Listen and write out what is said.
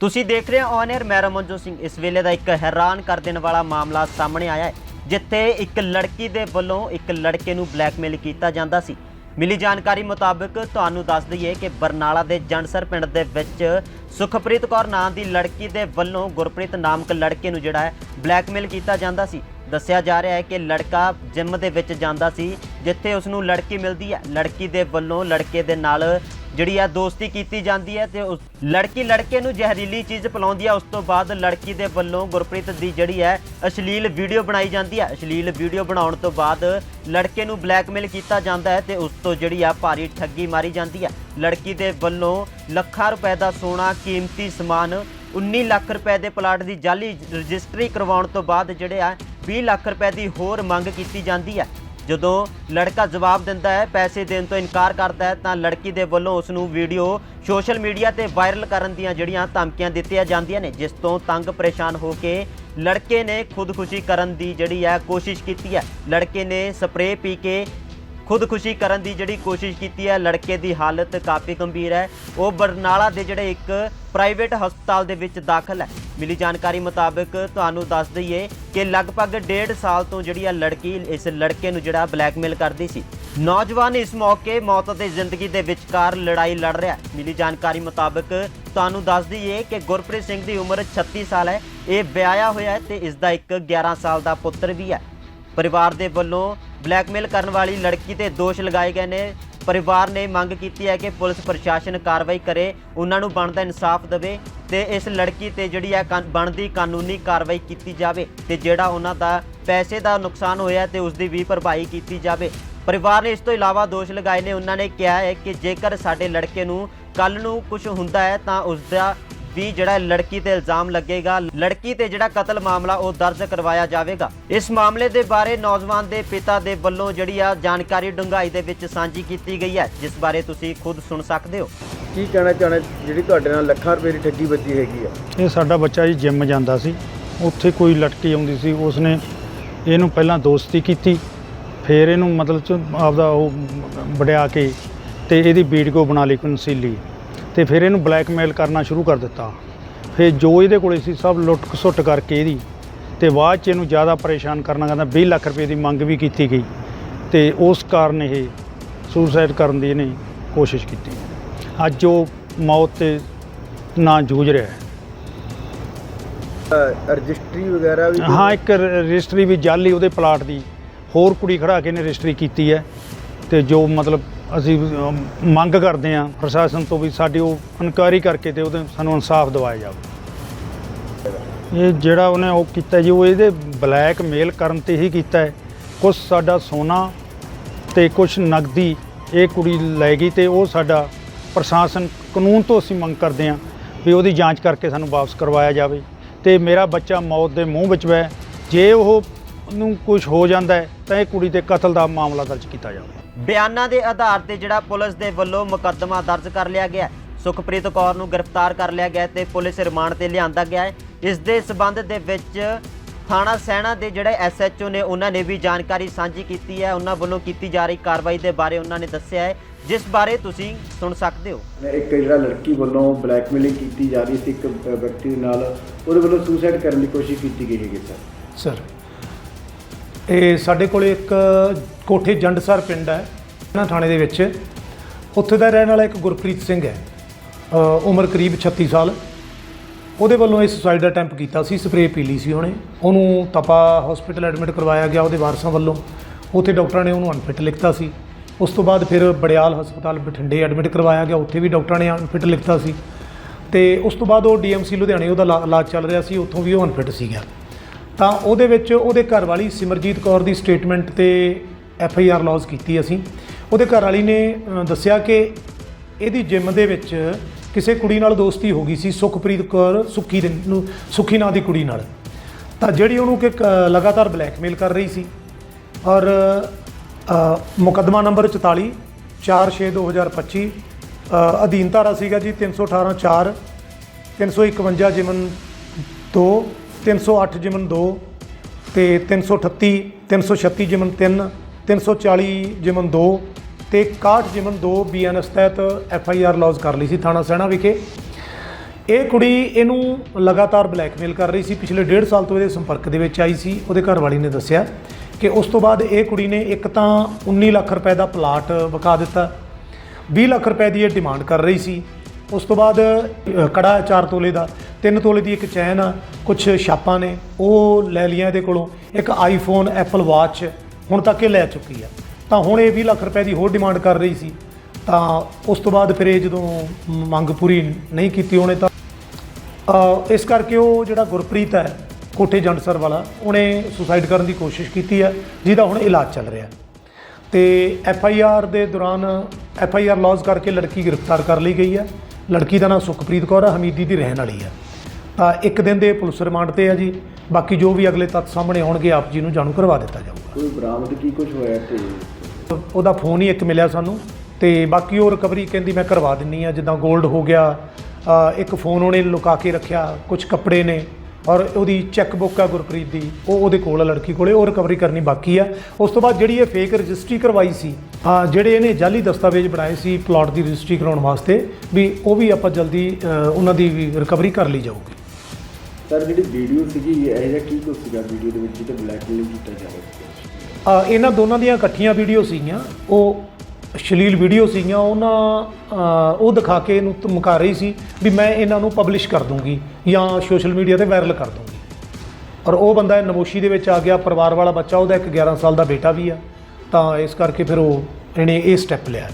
ਤੁਸੀਂ ਦੇਖ ਰਹੇ ਹੋ ਔਨ 에ਅਰ ਮੈਂ ਰਮਨਜੋਤ ਸਿੰਘ। ਇਸ ਵੇਲੇ ਦਾ ਇੱਕ ਹੈਰਾਨ ਕਰ ਦੇਣ ਵਾਲਾ ਮਾਮਲਾ ਸਾਹਮਣੇ ਆਇਆ ਹੈ, ਜਿੱਥੇ ਇੱਕ ਲੜਕੀ ਦੇ ਵੱਲੋਂ ਇੱਕ ਲੜਕੇ ਨੂੰ ਬਲੈਕਮੇਲ ਕੀਤਾ ਜਾਂਦਾ ਸੀ। ਮਿਲੀ ਜਾਣਕਾਰੀ ਮੁਤਾਬਕ ਤੁਹਾਨੂੰ ਦੱਸ ਦਈਏ ਕਿ ਬਰਨਾਲਾ ਦੇ ਜੰਡਸਰ ਪਿੰਡ ਦੇ ਵਿੱਚ ਸੁਖਪ੍ਰੀਤ ਕੌਰ ਨਾਂ ਦੀ ਲੜਕੀ ਦੇ ਵੱਲੋਂ ਗੁਰਪ੍ਰੀਤ ਨਾਮਕ ਲੜਕੇ ਨੂੰ ਜਿਹੜਾ ਹੈ ਬਲੈਕਮੇਲ ਕੀਤਾ ਜਾਂਦਾ ਸੀ। ਦੱਸਿਆ ਜਾ ਰਿਹਾ ਹੈ ਕਿ ਲੜਕਾ ਜਿਮ ਦੇ ਵਿੱਚ ਜਾਂਦਾ ਸੀ, ਜਿੱਥੇ ਉਸ ਨੂੰ ਲੜਕੀ ਮਿਲਦੀ ਹੈ। ਲੜਕੀ ਦੇ ਵੱਲੋਂ ਲੜਕੇ ਦੇ ਨਾਲ ਜਿਹੜੀ ਆ ਦੋਸਤੀ ਕੀਤੀ ਜਾਂਦੀ ਹੈ ਤੇ ਉਸ ਲੜਕੀ ਲੜਕੇ ਨੂੰ ਜ਼ਹਿਰੀਲੀ ਚੀਜ਼ ਪਿਲਾਉਂਦੀ ਹੈ ਉਸ ਤੋਂ ਬਾਅਦ ਲੜਕੀ ਦੇ ਵੱਲੋਂ ਗੁਰਪ੍ਰੀਤ ਦੀ ਜਿਹੜੀ ਹੈ ਅਸ਼ਲੀਲ ਵੀਡੀਓ ਬਣਾਈ ਜਾਂਦੀ ਹੈ ਅਸ਼ਲੀਲ ਵੀਡੀਓ ਬਣਾਉਣ ਤੋਂ ਬਾਅਦ ਲੜਕੇ ਨੂੰ ਬਲੈਕਮੇਲ ਕੀਤਾ ਜਾਂਦਾ ਹੈ ਤੇ ਉਸ ਤੋਂ ਜਿਹੜੀ ਆ ਭਾਰੀ ਠੱਗੀ ਮਾਰੀ ਜਾਂਦੀ ਹੈ ਲੜਕੀ ਦੇ ਵੱਲੋਂ ਲੱਖਾਂ ਰੁਪਏ ਦਾ ਸੋਨਾ, ਕੀਮਤੀ ਸਮਾਨ 19 ਲੱਖ ਰੁਪਏ ਦੇ ਪਲਾਟ ਦੀ ਜਾਲੀ ਰਜਿਸਟਰੀ ਕਰਵਾਉਣ ਤੋਂ ਬਾਅਦ ਜਿਹੜੇ ਆ 20 ਲੱਖ ਰੁਪਏ ਦੀ ਹੋਰ ਮੰਗ ਕੀਤੀ ਜਾਂਦੀ ਹੈ ਜਦੋਂ ਲੜਕਾ ਜਵਾਬ ਦਿੰਦਾ ਹੈ, ਪੈਸੇ ਦੇਣ ਤੋਂ ਇਨਕਾਰ ਕਰਦਾ ਹੈ, ਤਾਂ ਲੜਕੀ ਦੇ ਵੱਲੋਂ ਉਸ ਨੂੰ ਵੀਡੀਓ ਸੋਸ਼ਲ ਮੀਡੀਆ ਤੇ ਵਾਇਰਲ ਕਰਨ ਦੀਆਂ ਜਿਹੜੀਆਂ ਧਮਕੀਆਂ ਦਿੱਤੀਆਂ ਜਾਂਦੀਆਂ ਨੇ, ਜਿਸ ਤੋਂ ਤੰਗ ਪਰੇਸ਼ਾਨ ਹੋ ਕੇ ਲੜਕੇ ਨੇ ਖੁਦਕੁਸ਼ੀ ਕਰਨ ਦੀ ਜਿਹੜੀ ਹੈ ਕੋਸ਼ਿਸ਼ ਕੀਤੀ ਹੈ। ਲੜਕੇ ਨੇ ਸਪਰੇਅ ਪੀ ਕੇ ਖੁਦਕੁਸ਼ੀ ਕਰਨ ਦੀ ਜਿਹੜੀ ਕੋਸ਼ਿਸ਼ ਕੀਤੀ ਹੈ, ਲੜਕੇ ਦੀ ਹਾਲਤ ਕਾਫੀ ਗੰਭੀਰ ਹੈ। ਉਹ ਬਰਨਾਲਾ ਦੇ ਜਿਹੜੇ ਇੱਕ ਪ੍ਰਾਈਵੇਟ ਹਸਪਤਾਲ ਦੇ ਵਿੱਚ ਦਾਖਲ ਹੈ। ਮਿਲੀ ਜਾਣਕਾਰੀ ਮੁਤਾਬਕ ਤੁਹਾਨੂੰ ਦੱਸ ਦਈਏ ਕਿ ਲਗਭਗ 1.5 ਸਾਲ ਤੋਂ ਜਿਹੜੀ ਆ ਲੜਕੀ, ਇਸ ਲੜਕੇ ਨੂੰ ਜਿਹੜਾ ਬਲੈਕਮੇਲ ਕਰਦੀ ਸੀ। ਨੌਜਵਾਨ ਇਸ ਮੌਕੇ ਮੌਤ ਅਤੇ ਜ਼ਿੰਦਗੀ ਦੇ ਵਿਚਕਾਰ ਲੜਾਈ ਲੜ ਰਿਹਾ ਮਿਲੀ ਜਾਣਕਾਰੀ ਮੁਤਾਬਕ ਤੁਹਾਨੂੰ ਦੱਸ ਦਈਏ ਕਿ ਗੁਰਪ੍ਰੀਤ ਸਿੰਘ ਦੀ ਉਮਰ 36 ਸਾਲ ਹੈ। ਇਹ ਵਿਆਹਿਆ ਹੋਇਆ ਹੈ ਤੇ ਇਸ ਦਾ ਇੱਕ 11 ਸਾਲ ਦਾ ਪੁੱਤਰ ਵੀ ਹੈ। ਪਰਿਵਾਰ ਦੇ ਵੱਲੋਂ ਬਲੈਕਮੇਲ ਕਰਨ ਵਾਲੀ ਲੜਕੀ ਤੇ ਦੋਸ਼ ਲਗਾਏ ਗਏ ਨੇ। ਪਰਿਵਾਰ ਨੇ ਮੰਗ ਕੀਤੀ ਹੈ ਕਿ ਪੁਲਿਸ ਪ੍ਰਸ਼ਾਸਨ ਕਾਰਵਾਈ ਕਰੇ, ਉਹਨਾਂ ਨੂੰ ਬਣਦਾ ਇਨਸਾਫ ਦੇਵੇ ਤੇ ਇਸ ਲੜਕੀ ਤੇ ਜਿਹੜੀ ਹੈ ਕਾਨ- ਬਣਦੀ ਕਾਨੂੰਨੀ ਕਾਰਵਾਈ ਕੀਤੀ ਜਾਵੇ ਤੇ ਜਿਹੜਾ ਉਹਨਾਂ ਦਾ ਪੈਸੇ ਦਾ ਨੁਕਸਾਨ ਹੋਇਆ ਤੇ ਉਸ ਦੀ ਵੀ ਭਰਪਾਈ ਕੀਤੀ ਜਾਵੇ। ਪਰਿਵਾਰ ਨੇ ਇਸ ਤੋਂ ਇਲਾਵਾ ਦੋਸ਼ ਲਗਾਏ ਨੇ। ਉਹਨਾਂ ਨੇ ਕਿਹਾ ਹੈ ਕਿ ਜੇਕਰ ਸਾਡੇ ਲੜਕੇ ਨੂੰ ਕੱਲ ਨੂੰ ਕੁਝ ਹੁੰਦਾ ਹੈ ਤਾਂ ਉਸ ਦਾ ਵੀ ਜਿਹੜਾ ਲੜਕੀ ਤੇ ਇਲਜ਼ਾਮ ਲੱਗੇਗਾ ਲੜਕੀ ਤੇ ਜਿਹੜਾ ਕਤਲ ਮਾਮਲਾ ਉਹ ਦਰਜ ਕਰਵਾਇਆ ਜਾਵੇਗਾ। ਇਸ ਮਾਮਲੇ ਦੇ ਬਾਰੇ ਨੌਜਵਾਨ ਦੇ ਪਿਤਾ ਦੇ ਵੱਲੋਂ ਜਿਹੜੀ ਆ ਜਾਣਕਾਰੀ ਡੂੰਘਾਈ ਦੇ ਵਿੱਚ ਸਾਂਝੀ ਕੀਤੀ ਗਈ ਹੈ ਜਿਸ ਬਾਰੇ ਤੁਸੀਂ ਖੁਦ ਸੁਣ ਸਕਦੇ ਹੋ। ਕੀ ਕਹਿਣਾ ਚਾਹੁੰਦੇ ਜਿਹੜੀ ਤੁਹਾਡੇ ਨਾਲ ਲੱਖਾਂ ਰੁਪਏ ਦੀ ਠੱਗੀ ਵੱਜੀ ਹੈਗੀ ਆ? ਇਹ ਸਾਡਾ ਬੱਚਾ ਜੀ ਜਿਮ ਜਾਂਦਾ ਸੀ। ਉੱਥੇ ਕੋਈ ਲੜਕੀ ਆਉਂਦੀ ਸੀ ਉਸਨੇ ਇਹਨੂੰ ਪਹਿਲਾਂ ਦੋਸਤੀ ਕੀਤੀ ਫਿਰ ਇਹਨੂੰ ਮਤਲਬ ਚ ਆਪਦਾ ਉਹ ਵਡਿਆ ਕੇ ਤੇ ਇਹਦੀ ਵੀਡੀਓ ਬਣਾ ਲਈ ਕਨਸੀਲੀ ਤੇ ਫਿਰ ਇਹਨੂੰ ਬਲੈਕਮੇਲ ਕਰਨਾ ਸ਼ੁਰੂ ਕਰ ਦਿੱਤਾ। ਫਿਰ ਜੋ ਇਹਦੇ ਕੋਲੇ ਸੀ ਸਭ ਲੁੱਟ ਖਸੁੱਟ ਕਰਕੇ ਇਹਦੀ ਤੇ ਬਾਅਦ ਚ ਇਹਨੂੰ ਜ਼ਿਆਦਾ ਪਰੇਸ਼ਾਨ ਕਰਨਾ ਕਹਿੰਦਾ 20 ਲੱਖ ਰੁਪਏ ਦੀ ਮੰਗ ਵੀ ਕੀਤੀ ਗਈ। ਤੇ ਉਸ ਕਾਰਨ ਇਹ ਸੁਸਾਈਡ ਕਰਨ ਦੀ ਇਹਨੇ ਕੋਸ਼ਿਸ਼ ਕੀਤੀ। ਅੱਜ ਉਹ ਮੌਤ ਤੇ ਨਾ ਜੂਝ ਰਿਹਾ ਹੈ। ਰਜਿਸਟਰੀ ਵਗੈਰਾ ਵੀ ਹਾਂ ਇੱਕ ਰਜਿਸਟਰੀ ਵੀ ਜਾਲੀ ਉਹਦੇ ਪਲਾਟ ਦੀ ਹੋਰ ਕੁੜੀ ਖੜਾ ਕੇ ਨੇ ਰਜਿਸਟਰੀ ਕੀਤੀ ਹੈ। ਤੇ ਜੋ ਮਤਲਬ ਅਸੀਂ ਅਮ, ਮੰਗ ਕਰਦੇ ਹਾਂ ਪ੍ਰਸ਼ਾਸਨ ਤੋਂ ਵੀ ਸਾਡੀ ਉਹ ਇਨਕੁਆਇਰੀ ਕਰਕੇ ਤੇ ਉਹਦੇ ਸਾਨੂੰ ਇਨਸਾਫ ਦਿਵਾਇਆ ਜਾਵੇ। ਇਹ ਜਿਹੜਾ ਉਹਨੇ ਉਹ ਕੀਤਾ ਜੀ ਉਹ ਇਹਦੇ ਬਲੈਕ ਮੇਲ ਕਰਨ ਤੇ ਹੀ ਕੀਤਾ ਹੈ। ਕੁਝ ਸਾਡਾ ਸੋਨਾ ਤੇ ਕੁਝ ਨਗਦੀ ਇਹ ਕੁੜੀ ਲੈ ਗਈ ਤੇ ਉਹ ਸਾਡਾ ਪ੍ਰਸ਼ਾਸਨ ਕਾਨੂੰਨ ਤੋਂ ਅਸੀਂ ਮੰਗ ਕਰਦੇ ਹਾਂ ਵੀ ਉਹਦੀ ਜਾਂਚ ਕਰਕੇ ਸਾਨੂੰ ਵਾਪਸ ਕਰਵਾਇਆ ਜਾਵੇ ਤੇ ਮੇਰਾ ਬੱਚਾ ਮੌਤ ਦੇ ਮੂੰਹ ਵਿੱਚ ਹੈ ਜੇ ਉਹ ਨੂੰ ਕੁਝ ਹੋ ਜਾਂਦਾ ਹੈ ਤਾਂ ਇਹ ਕੁੜੀ ਤੇ ਕਤਲ ਦਾ ਮਾਮਲਾ ਦਰਜ ਕੀਤਾ ਜਾਵੇ। ਬਿਆਨਾਂ ਦੇ ਆਧਾਰ ਤੇ ਜਿਹੜਾ ਪੁਲਿਸ ਦੇ ਵੱਲੋਂ ਮੁਕੱਦਮਾ ਦਰਜ ਕਰ ਲਿਆ ਗਿਆ ਹੈ। ਸੁਖਪ੍ਰੀਤ ਕੌਰ ਨੂੰ ਗ੍ਰਿਫਤਾਰ ਕਰ ਲਿਆ ਗਿਆ ਹੈ ਤੇ ਪੁਲਿਸ ਰਿਮਾਂਡ ਤੇ ਲਿਆਂਦਾ ਗਿਆ ਹੈ। ਇਸ ਦੇ ਸਬੰਧ ਦੇ ਵਿੱਚ ਥਾਣਾ ਸੈਣਾ ਦੇ ਜਿਹੜੇ ਐਸਐਚਓ ਨੇ ਉਹਨਾਂ ਨੇ ਵੀ ਜਾਣਕਾਰੀ ਸਾਂਝੀ ਕੀਤੀ ਹੈ। ਉਹਨਾਂ ਵੱਲੋਂ ਕੀਤੀ ਜਾ ਰਹੀ ਕਾਰਵਾਈ ਦੇ ਬਾਰੇ ਉਹਨਾਂ ਨੇ ਦੱਸਿਆ ਹੈ। ਜਿਸ ਬਾਰੇ ਤੁਸੀਂ ਸੁਣ ਸਕਦੇ ਹੋ। ਇੱਕ ਜਿਹੜਾ ਲੜਕੀ ਵੱਲੋਂ ਬਲੈਕਮੇਲਿੰਗ ਕੀਤੀ ਜਾ ਰਹੀ ਸੀ ਇੱਕ ਵਿਅਕਤੀ ਨਾਲ ਉਹਦੇ ਵੱਲੋਂ ਸੁਸਾਈਡ ਕਰਨ ਦੀ ਕੋਸ਼ਿਸ਼ ਕੀਤੀ ਗਈ ਹੈਗੀ ਸਰ। ਸਰ ਇਹ ਸਾਡੇ ਕੋਲੇ ਇੱਕ ਕੋਠੇ ਜੰਡਸਰ ਪਿੰਡ ਹੈ ਨਾ ਥਾਣੇ ਦੇ ਵਿੱਚ। ਉੱਥੇ ਦਾ ਰਹਿਣ ਵਾਲਾ ਇੱਕ ਗੁਰਪ੍ਰੀਤ ਸਿੰਘ ਹੈ ਉਮਰ ਕਰੀਬ 36 ਸਾਲ। ਉਹਦੇ ਵੱਲੋਂ ਇਹ ਸੁਸਾਈਡ ਦਾ ਅਟੈਂਪ ਕੀਤਾ ਸੀ ਸਪਰੇਅ ਪੀ ਲਈ ਸੀ ਉਹਨੇ। ਉਹਨੂੰ ਤਪਾ ਹਸਪੀਟਲ ਐਡਮਿਟ ਕਰਵਾਇਆ ਗਿਆ ਉਹਦੇ ਵਾਰਸਾਂ ਵੱਲੋਂ। ਉੱਥੇ ਡਾਕਟਰਾਂ ਨੇ ਉਹਨੂੰ ਅਨਫਿਟ ਲਿਖਤਾ ਸੀ। ਉਸ ਤੋਂ ਬਾਅਦ ਫਿਰ ਬੜਿਆਲ ਹਸਪਤਾਲ ਬਠਿੰਡੇ ਐਡਮਿਟ ਕਰਵਾਇਆ ਗਿਆ, ਉੱਥੇ ਵੀ ਡਾਕਟਰਾਂ ਨੇ ਅਨਫਿਟ ਲਿਖਤਾ ਸੀ। ਤੇ ਉਸ ਤੋਂ ਬਾਅਦ ਉਹ ਡੀਐਮਸੀ ਲੁਧਿਆਣੇ ਉਹਦਾ ਇਲਾ- ਇਲਾਜ ਚੱਲ ਰਿਹਾ ਸੀ, ਉੱਥੋਂ ਵੀ ਉਹ ਅਨਫਿਟ ਸੀਗਾ ਤਾਂ ਉਹਦੇ ਵਿੱਚ ਉਹਦੇ ਘਰ ਵਾਲੀ ਸਿਮਰਜੀਤ ਕੌਰ ਦੀ ਸਟੇਟਮੈਂਟ ਤੇ ਐਫ ਆਈ ਆਰ ਲੌਜ ਕੀਤੀ ਅਸੀਂ। ਉਹਦੇ ਘਰ ਵਾਲੀ ਨੇ ਦੱਸਿਆ ਕਿ ਇਹਦੀ ਜਿਮ ਦੇ ਵਿੱਚ ਕਿਸੇ ਕੁੜੀ ਨਾਲ ਦੋਸਤੀ ਹੋ ਗਈ ਸੀ ਸੁਖਪ੍ਰੀਤ ਕੌਰ ਸੁੱਖੀ ਦੇ ਨੂੰ ਸੁੱਖੀ ਨਾਂ ਦੀ ਕੁੜੀ ਨਾਲ। ਤਾਂ ਜਿਹੜੀ ਉਹਨੂੰ ਕਿ ਕ- ਲਗਾਤਾਰ ਬਲੈਕਮੇਲ ਕਰ ਰਹੀ ਸੀ। ਔਰ ਅ, ਮੁਕੱਦਮਾ ਨੰਬਰ 44 4/6/2025 ਅ, ਅਧੀਨ ਧਾਰਾ ਸੀਗਾ ਜੀ 318 4 351 ਜਿਮਨ 2 308 ਜਿਮਨ 2 ਤੇ 338 336 ਜਿਮਨ 3 340 ਜਿਮਨ 2 ਤੇ 61 ਜਿਮਨ 2 ਬੀਐਨਐਸ ਤਹਿਤ ਐਫ ਆਈ ਆਰ ਲੌਜ ਕਰ ਲਈ ਸੀ ਥਾਣਾ ਸੈਣਾ ਵਿਖੇ। ਇਹ ਕੁੜੀ ਇਹਨੂੰ ਲਗਾਤਾਰ ਬਲੈਕਮੇਲ ਕਰ ਰਹੀ ਸੀ ਪਿਛਲੇ ਡੇਢ ਸਾਲ ਤੋਂ ਇਹਦੇ ਸੰਪਰਕ ਦੇ ਵਿੱਚ ਆਈ ਸੀ ਉਹਦੇ ਘਰ ਵਾਲੀ ਨੇ ਦੱਸਿਆ ਕਿ ਉਸ ਤੋਂ ਬਾਅਦ ਇਹ ਕੁੜੀ ਨੇ ਇੱਕ ਤਾਂ 19 ਲੱਖ ਰੁਪਏ ਦਾ ਪਲਾਟ ਵਿਕਾ ਦਿੱਤਾ 20 ਲੱਖ ਰੁਪਏ ਦੀ ਇਹ ਡਿਮਾਂਡ ਕਰ ਰਹੀ ਸੀ। ਉਸ ਤੋਂ ਬਾਅਦ ਅ, ਕੜਾ 4 ਤੋਲੇ ਦਾ 3 ਤੋਲੇ ਦੀ ਇੱਕ ਚੈਨ ਆ ਕੁਝ ਛਾਪਾਂ ਨੇ, ਉਹ ਲੈ ਲਈਆਂ ਇਹਦੇ ਕੋਲੋਂ। ਇੱਕ ਆਈਫੋਨ ਐਪਲ ਵਾਚ ਹੁਣ ਤੱਕ ਇਹ ਲੈ ਚੁੱਕੀ ਆ। ਤਾਂ ਹੁਣ ਇਹ 20 ਲੱਖ ਰੁਪਏ ਦੀ ਹੋਰ ਡਿਮਾਂਡ ਕਰ ਰਹੀ ਸੀ। ਤਾਂ ਉਸ ਤੋਂ ਬਾਅਦ ਫਿਰ ਇਹ ਜਦੋਂ ਮੰਗ ਪੂਰੀ ਨਹੀਂ ਕੀਤੀ ਉਹਨੇ ਤਾਂ ਇਸ ਕਰਕੇ ਉਹ ਜਿਹੜਾ ਗੁਰਪ੍ਰੀਤ ਹੈ, ਕੋਠੇ ਜੰਡਸਰ ਵਾਲਾ, ਉਹਨੇ ਸੁਸਾਈਡ ਕਰਨ ਦੀ ਕੋਸ਼ਿਸ਼ ਕੀਤੀ ਹੈ ਜਿਹਦਾ ਹੁਣ ਇਲਾਜ ਚੱਲ ਰਿਹਾ। ਹੈ ਤੇ ਐਫ ਆਈ ਆਰ ਦੇ ਦੌਰਾਨ ਐਫ ਆਈ ਆਰ ਲੌਜ ਕਰਕੇ ਲੜਕੀ ਗ੍ਰਿਫਤਾਰ ਕਰ ਲਈ ਗਈ ਹੈ ਲੜਕੀ ਦਾ ਨਾਮ ਸੁਖਪ੍ਰੀਤ ਕੌਰ ਹੈ ਹਮੀਦੀ ਦੀ ਰਹਿਣ ਵਾਲੀ ਹੈ ਤਾਂ ਇੱਕ ਦਿਨ ਦੇ ਪੁਲਿਸ ਰਿਮਾਂਡ ਤੇ ਹੈ ਜੀ। ਬਾਕੀ ਜੋ ਵੀ ਅਗਲੇ ਤੱਥ ਸਾਹਮਣੇ ਆਉਣਗੇ ਆਪ ਜੀ ਨੂੰ ਜਾਣੂ ਕਰਵਾ ਦਿੱਤਾ ਜਾਊਗਾ। ਕੋਈ ਬਰਾਮਦ ਕੀ ਕੁਝ ਹੋਇਆ ਤੇ ਉਹਦਾ ਫੋਨ ਹੀ ਇੱਕ ਮਿਲਿਆ ਸਾਨੂੰ। ਤੇ ਬਾਕੀ ਉਹ ਰਿਕਵਰੀ ਕਹਿੰਦੀ ਮੈਂ ਕਰਵਾ ਦਿੰਨੀ ਆ ਜਿੱਦਾਂ 골ਡ ਹੋ ਗਿਆ ਇੱਕ ਫੋਨ ਉਹਨੇ ਲੁਕਾ ਕੇ ਰੱਖਿਆ ਕੁਝ ਕੱਪੜੇ ਨੇ ਔਰ ਉਹਦੀ ਚੈੱਕ ਬੁੱਕ ਆ ਗੁਰਪ੍ਰੀਤ ਦੀ ਉਹ ਉਹਦੇ ਕੋਲ ਆ ਲੜਕੀ ਕੋਲੇ ਉਹ ਰਿਕਵਰੀ ਕਰਨੀ ਬਾਕੀ ਆ। ਉਸ ਤੋਂ ਬਾਅਦ ਜਿਹੜੀ ਇਹ ਫੇਕ ਰਜਿਸਟਰੀ ਕਰਵਾਈ ਸੀ ਜਿਹੜੇ ਇਹਨੇ ਜਾਲੀ ਦਸਤਾਵੇਜ਼ ਬਣਾਏ ਸੀ ਪਲਾਟ ਦੀ ਰਜਿਸਟਰੀ ਕਰਾਉਣ ਵਾਸਤੇ ਵੀ ਉਹ ਵੀ ਆਪਾਂ ਜਲਦੀ ਉਹਨਾਂ ਦੀ ਵੀ ਰਿਕਵਰੀ ਕਰ ਲਈ ਜਾਊਗੀ। ਸਰ ਜਿਹੜੀ ਵੀਡੀਓ ਸੀਗੀ ਇਹ ਜਿਹਾ ਕੀ ਕੁਝ ਸੀਗਾ? ਵੀਡੀਓ ਦੇ ਵਿੱਚ ਜਿਹਤੇ ਬਲੈਕਮੇਲ ਕੀਤਾ ਜਾ ਰਿਹਾ ਸੀ। ਇਹਨਾਂ ਦੋਨਾਂ ਦੀਆਂ ਇਕੱਠੀਆਂ ਵੀਡੀਓ ਸੀਗੀਆਂ ਉਹ ਅਸ਼ਲੀਲ ਵੀਡੀਓ ਸੀਗੀਆਂ ਉਹਨਾਂ ਉਹ ਦਿਖਾ ਕੇ ਇਹਨੂੰ ਧਮਕਾ ਰਹੀ ਸੀ ਵੀ ਮੈਂ ਇਹਨਾਂ ਨੂੰ ਪਬਲਿਸ਼ ਕਰ ਦੂੰਗੀ ਜਾਂ ਸੋਸ਼ਲ ਮੀਡੀਆ ਤੇ ਵਾਇਰਲ ਕਰ ਦੂੰਗੀ। ਔਰ ਉਹ ਬੰਦਾ ਨਮੋਸ਼ੀ ਦੇ ਵਿੱਚ ਆ ਗਿਆ ਪਰਿਵਾਰ ਵਾਲਾ ਬੱਚਾ ਉਹਦਾ ਇੱਕ 11 ਸਾਲ ਦਾ ਬੇਟਾ ਵੀ ਆ ਤਾਂ ਇਸ ਕਰਕੇ ਫਿਰ ਉਹ ਇਹਨੇ ਇਹ ਸਟੈਪ ਲਿਆ।